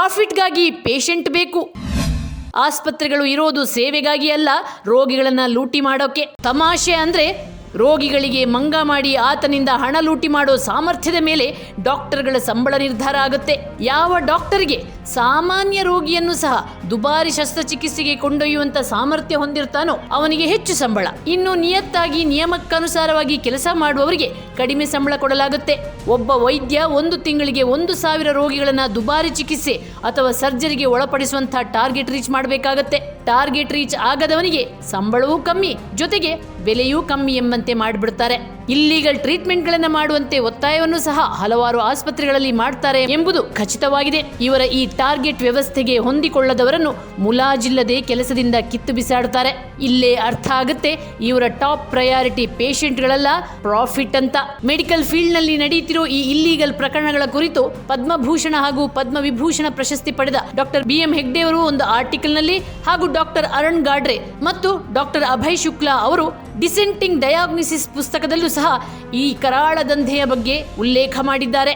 ಪ್ರಾಫಿಟ್ಗಾಗಿ patient ಬೇಕು. ಆಸ್ಪತ್ರೆಗಳು ಇರೋದು ಸೇವೆಗಾಗಿ ಅಲ್ಲ, ರೋಗಿಗಳನ್ನ ಲೂಟಿ ಮಾಡೋಕೆ. ತಮಾಷೆ ಅಂದ್ರೆ ರೋಗಿಗಳಿಗೆ ಮಂಗ ಮಾಡಿ ಆತನಿಂದ ಹಣ ಲೂಟಿ ಮಾಡೋ ಸಾಮರ್ಥ್ಯದ ಮೇಲೆ ಡಾಕ್ಟರ್ಗಳ ಸಂಬಳ ನಿರ್ಧಾರ ಆಗುತ್ತೆ. ಯಾವ ಡಾಕ್ಟರ್ಗೆ? ಸಾಮಾನ್ಯ ರೋಗಿಯನ್ನು ಸಹ ದುಬಾರಿ ಶಸ್ತ್ರಚಿಕಿತ್ಸೆಗೆ ಕೊಂಡೊಯ್ಯುವಂತ ಸಾಮರ್ಥ್ಯ ಹೊಂದಿರ್ತಾನೋ ಅವನಿಗೆ ಹೆಚ್ಚು ಸಂಬಳ. ಇನ್ನು ನಿಯತ್ತಾಗಿ ನಿಯಮಕ್ಕನುಸಾರವಾಗಿ ಕೆಲಸ ಮಾಡುವವರಿಗೆ ಕಡಿಮೆ ಸಂಬಳ ಕೊಡಲಾಗುತ್ತೆ. ಒಬ್ಬ ವೈದ್ಯ ಒಂದು ತಿಂಗಳಿಗೆ ಒಂದು ಸಾವಿರ ರೋಗಿಗಳನ್ನ ದುಬಾರಿ ಚಿಕಿತ್ಸೆ ಅಥವಾ ಸರ್ಜರಿಗೆ ಒಳಪಡಿಸುವಂತಹ ಟಾರ್ಗೆಟ್ ರೀಚ್ ಮಾಡಬೇಕಾಗತ್ತೆ. ಟಾರ್ಗೆಟ್ ರೀಚ್ ಆಗದವನಿಗೆ ಸಂಬಳವೂ ಕಮ್ಮಿ, ಜೊತೆಗೆ ಬೆಲೆಯೂ ಕಮ್ಮಿ ಎಂಬಂತೆ ಮಾಡಿಬಿಡ್ತಾರೆ. ಇಲ್ಲೀಗಲ್ ಟ್ರೀಟ್ಮೆಂಟ್ಗಳನ್ನು ಮಾಡುವಂತೆ ಒತ್ತಾಯವನ್ನು ಸಹ ಹಲವಾರು ಆಸ್ಪತ್ರೆಗಳಲ್ಲಿ ಮಾಡ್ತಾರೆ ಎಂಬುದು ಖಚಿತವಾಗಿದೆ. ಇವರ ಈ ಟಾರ್ಗೆಟ್ ವ್ಯವಸ್ಥೆಗೆ ಹೊಂದಿಕೊಳ್ಳದವರನ್ನು ಮುಲಾಜಿಲ್ಲದೆ ಕೆಲಸದಿಂದ ಕಿತ್ತು ಬಿಸಾಡುತ್ತಾರೆ. ಇಲ್ಲೇ ಅರ್ಥ ಆಗುತ್ತೆ, ಇವರ ಟಾಪ್ ಪ್ರಯಾರಿಟಿ ಪೇಷಂಟ್ಗಳಲ್ಲ, ಪ್ರಾಫಿಟ್ ಅಂತ. ಮೆಡಿಕಲ್ ಫೀಲ್ಡ್ನಲ್ಲಿ ನಡೆಯುತ್ತಿರೋ ಈ ಇಲ್ಲೀಗಲ್ ಪ್ರಕರಣಗಳ ಕುರಿತು ಪದ್ಮಭೂಷಣ ಹಾಗೂ ಪದ್ಮವಿಭೂಷಣ ಪ್ರಶಸ್ತಿ ಪಡೆದ ಡಾಕ್ಟರ್ ಬಿ ಎಂ ಹೆಗ್ಡೆ ಅವರು ಒಂದು ಆರ್ಟಿಕಲ್ನಲ್ಲಿ ಹಾಗೂ ಡಾಕ್ಟರ್ ಅರುಣ್ ಗಾಡ್ರೆ ಮತ್ತು ಡಾಕ್ಟರ್ ಅಭಯ್ ಶುಕ್ಲಾ ಅವರು ಡಿಸೆಂಟಿಂಗ್ ಡಯಾಗ್ನಿಸಿಸ್ ಪುಸ್ತಕದಲ್ಲೂ ಸಹ ಈ ಕರಾಳ ದಂಧೆಯ ಬಗ್ಗೆ ಉಲ್ಲೇಖ ಮಾಡಿದ್ದಾರೆ.